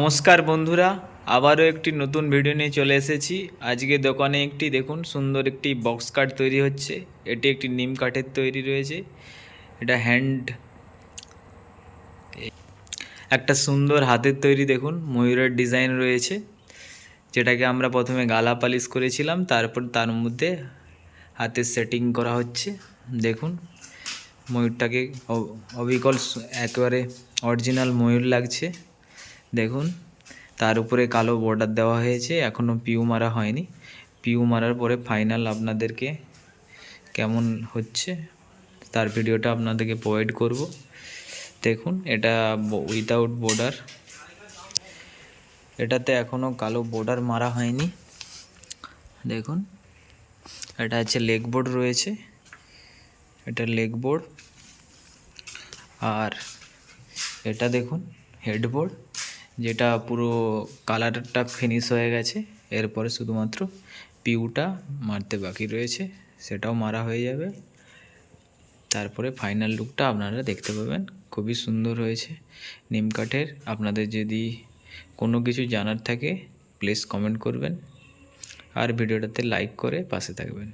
নমস্কার বন্ধুরা, আবারও একটি নতুন ভিডিও নিয়ে চলে এসেছি। আজকে দোকানে একটি, দেখুন, সুন্দর একটি বক্স কাট তৈরি হচ্ছে। এটি একটি নিম কাঠের তৈরি রয়েছে। এটা হ্যান্ড একটা সুন্দর হাতের তৈরি, দেখুন, ময়ূরের ডিজাইন রয়েছে। যেটাকে আমরা প্রথমে গালা পালিশ করেছিলাম, তারপর তার মধ্যে হাতের সেটিং করা হচ্ছে। দেখুন, ময়ূরটাকে অবিকল একেবারে অরিজিনাল ময়ূর লাগছে। দেখুন, তার উপরে কালো বর্ডার দেওয়া হয়েছে এখনও পিউ মারা হয়নি। পিউ মারার পরে ফাইনাল আপনাদেরকে কেমন হচ্ছে, তার ভিডিওটা আপনাদেরকে প্রোভাইড করব। দেখুন, এটা উইদাউট বর্ডার এটাতে এখনও কালো বর্ডার মারা হয়নি। দেখুন, এটা হচ্ছে লেগ বোর্ড রয়েছে। এটা লেগ বোর্ড আর এটা দেখুন হেডবোর্ড যেটা পুরো কালারটা ফিনিশ হয়ে গেছে। এরপরে শুধুমাত্র পিউটা মারতে বাকি রয়েছে, সেটাও মারা হয়ে যাবে। তারপরে ফাইনাল লুকটা আপনারা দেখতে পাবেন, খুবই সুন্দর হয়েছে। নিম কাঠের, আপনাদের যদি কোনো কিছু জানার থাকে প্লিজ কমেন্ট করবেন। আর ভিডিওটাতে লাইক করে পাশে থাকবেন।